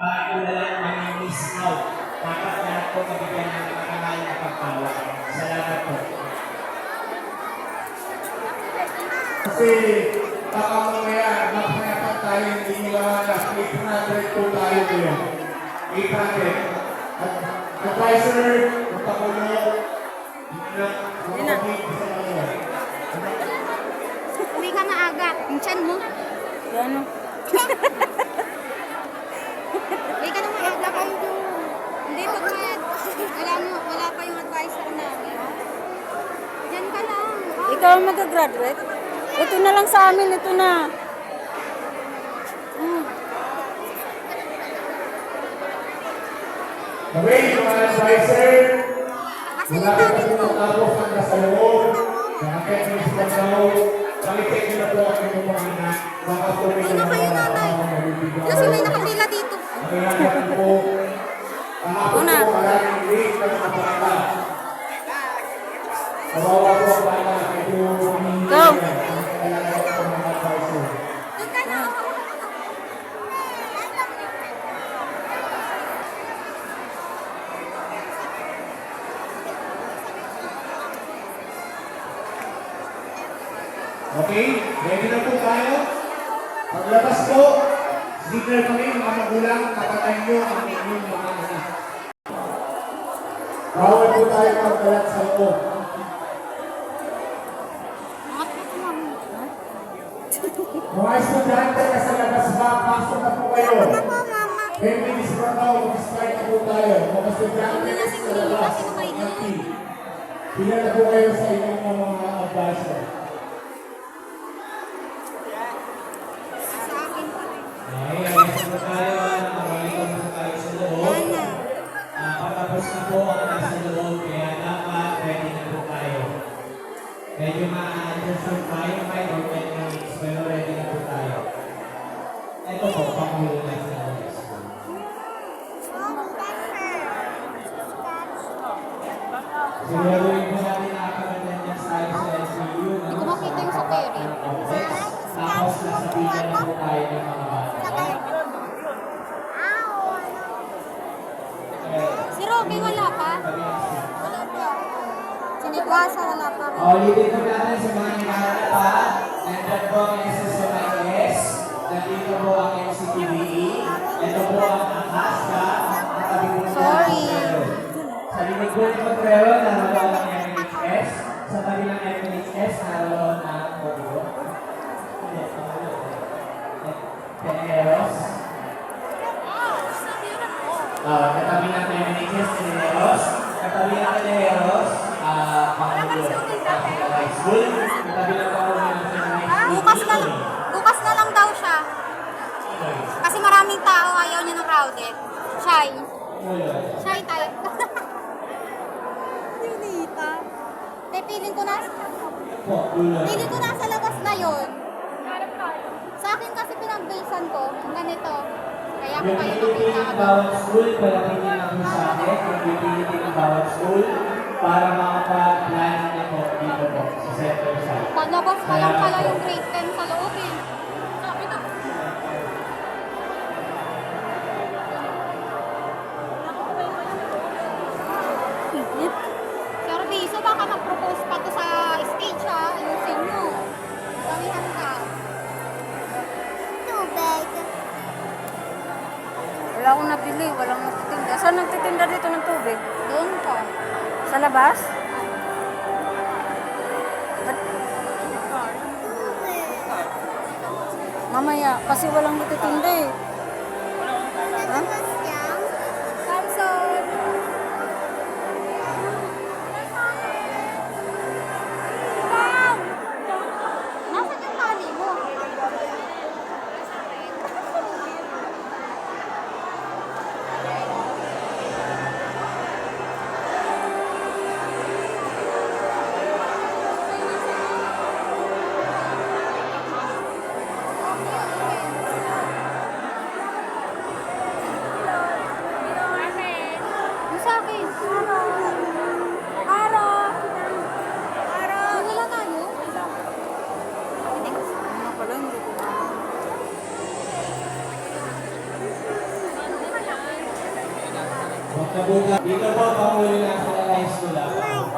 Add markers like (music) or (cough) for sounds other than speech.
pag-ulalan mga miss out. Dapat lahat po mabigyan ng nakakalain na pagtawa. Salamat po. Kasi baka mamaya mapanyakan tayo hindi nila na 800 po tayo ngayon. 800. At advisor, magpakulo, hindi na, magpapamit sa mga. Hindi ka maaga. Yung chan mo. Yan (laughs) o. Hindi ka na maaga kayo. Hindi pag may, wala, mo, wala pa yung advisor namin. Diyan ka lang. Ang mag-graduate? Ito na lang sa amin, ito na. Hmm. Okay, mga advisor, namin po matapos ang nasa loob. Nakakit mo sa pagkaw. Balikin nyo na po ang inyong mga anak. Baka po may Ano kayo, nanay? Kasi may nakapila dito. Kailangan po. Una. po, maraming late na mga bata. Kawawa po ang bata. Medyo humihingi Go. yan. Kailangan po mga advisor. Doon ka na. Okay? Ready na po tayo? Paglabas po, signal kami mga magulang, kapatay nyo ang inyong mga anak. Bawal po tayo magkalat sa loob. Mga estudyante na sa labas ba, pasok na po kayo. 10 minutes from now, mag-start na po tayo. Mga estudyante si sa labas, na. empty. Pila na po kayo sa inyong mga advisor. Medyo ma-adjust yung tayo, may or 10 minutes, pero ready na po tayo. Ito po, pangulo na sa. Siguraduhin po natin nakakagandang tayo sa LCU. Hindi ko makita yung sa Terry. Tapos nasabihan na po tayo ng mga bata. Okay. Si Robby wala pa? Wala pa. Si Nikwasa wala pa. O, ulitin po natin sa mga hinahanap pa. Nandyan po ang SSMIS. Nandito po ang MCTVE. Ito po ang ACASCA. Natabi po natin Sorry. ang Potrero. Sa likod po ni Potrero, naroon ang MNHS. Sa tabi ng MNHS, naroon ang Potrero. Hindi, pangalan. Teneros. Ah, katabi ng MNHS, Teneros. Katabi ng Teneros, Bukas na lang. Bukas na lang daw siya. Kasi maraming tao ayaw niya ng crowded. Shy. Shy type. (laughs) Ninita. Te, feeling ko na, feeling ko nasa labas na yon. Sa akin kasi pinag-basean ko, ganito. Kaya ko kayo agad. bawat school, palapin niyo lang po sa akin. Yung pipili ng bawat school para makapag-plan na po dito po sa center site. Paglabas pa lang pala yung grade 10 sa loob eh. Sabi na. Init. Sir Biso, baka mag-propose pa to sa stage ha. Ayusin nyo. Damihan ka. Tubig. Wala akong nabili, walang nagtitinda. Saan nagtitinda dito ng tubig? Doon ka. Sa labas? Mamaya, kasi walang nagtitinda eh. Nabuka. Dito po, pahuli na sa high school ako.